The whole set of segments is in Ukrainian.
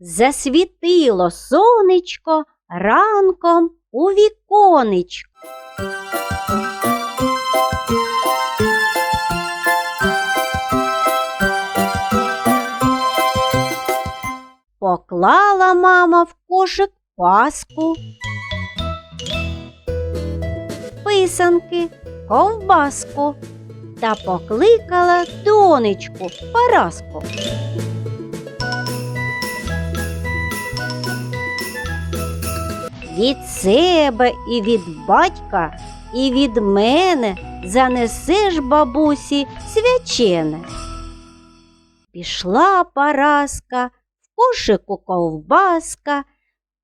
Засвітило сонечко ранком у віконечку. Поклала мама в кошик паску, писанки, ковбаску та покликала донечку Параску. Від себе і від батька, і від мене занесеш бабусі свячене. Пішла Параска, в кошику ковбаска,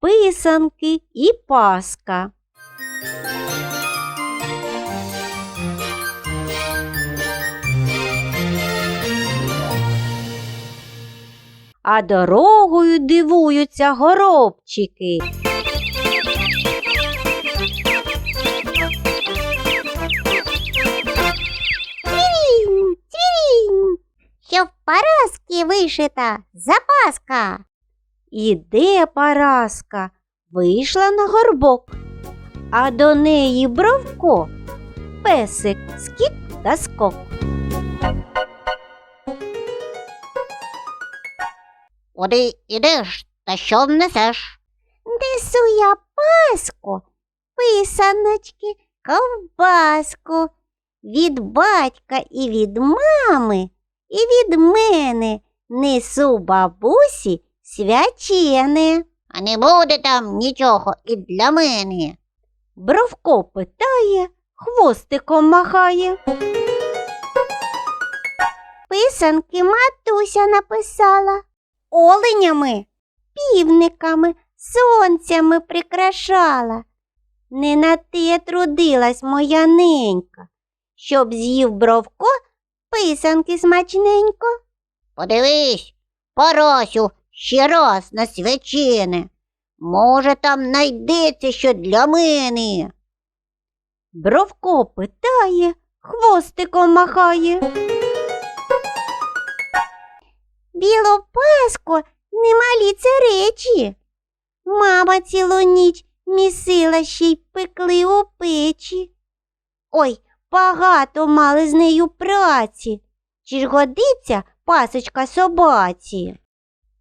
писанки і паска. А дорогою дивуються горобчики. Цвірінь, цвірінь, що в Параски вишита запаска. Іде Параска, вийшла на горбок, а до неї бровко, песик, скік та скок. Куди ідеш та що внесеш? Несу я паску, писаночки, ковбаску. Від батька і від мами, і від мене несу бабусі свячене. А не буде там нічого і для мене. Бровко питає, хвостиком махає. Писанки матуся написала оленями, півниками, сонцями прикрашала. Не на те трудилась моя ненька, щоб з'їв бровко писанки смачненько. Подивись, Парасю, ще раз на свячене. Може, там найдеться що для мене. Бровко питає, хвостиком махає. Білу паску немалі це речі. Мама цілу ніч місила ще й пекли у печі. Ой, багато мали з нею праці. Чи ж годиться пасочка собаці?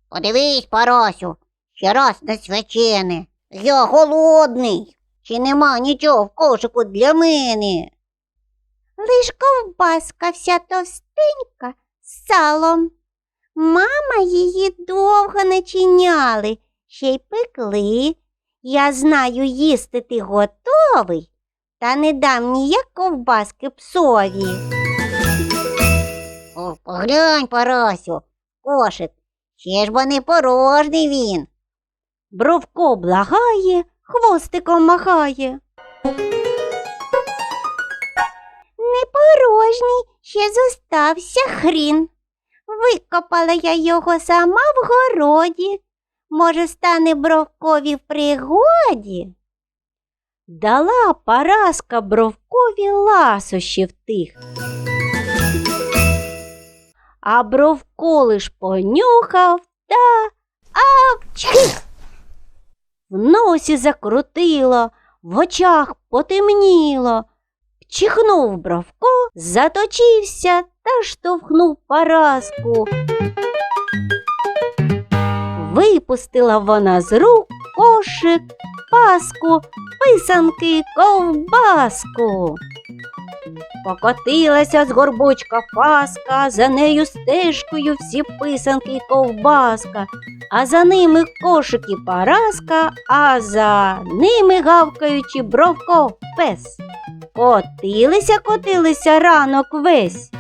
Подивись, Парасю, ще раз на свячене. Я голодний. Чи нема нічого в кошику для мене? Лиш ковбаска вся товстенька з салом. Мама її довго начиняли, ще й пекли. Я знаю, їсти ти готовий, та не дам ніяк ковбаски псові. О, поглянь, Парасю, кошик, ще ж бо не порожній він. Бровко благає, хвостиком махає. Не порожній, ще зостався хрін. Викопала я його сама в городі. Може, стане бровкові в пригоді? Дала Параска бровкові ласощів тих. А бровко лиш понюхав та Чхих! в носі закрутило, в очах потемніло. Чихнув бровко, заточився та штовхнув Параску. Випустила вона з рук кошик, паску, писанки, ковбаску. Покотилася з горбочка паска, за нею стежкою всі писанки й ковбаска, а за ними кошик і параска, а за ними гавкаючи бровко пес. Котилися, котилися ранок весь.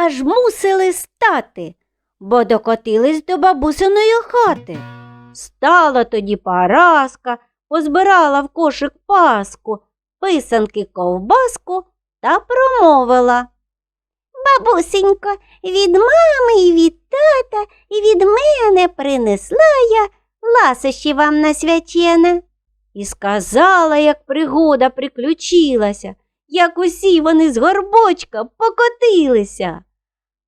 Аж мусили стати, бо докотились до бабусиної хати. Стала тоді Параска, позбирала в кошик паску, писанки ковбаску та промовила. Бабусенько, від мами і від тата, і від мене принесла я ласощі вам на свячене. І сказала, як пригода приключилася, як усі вони з горбочка покотилися.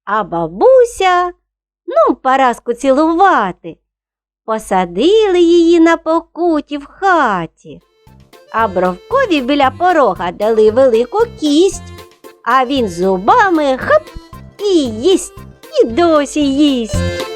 А бабуся, ну, Параску цілувати, посадили її на покуті в хаті. А бровкові біля порога дали велику кість, а він зубами хап і їсть, і досі їсть.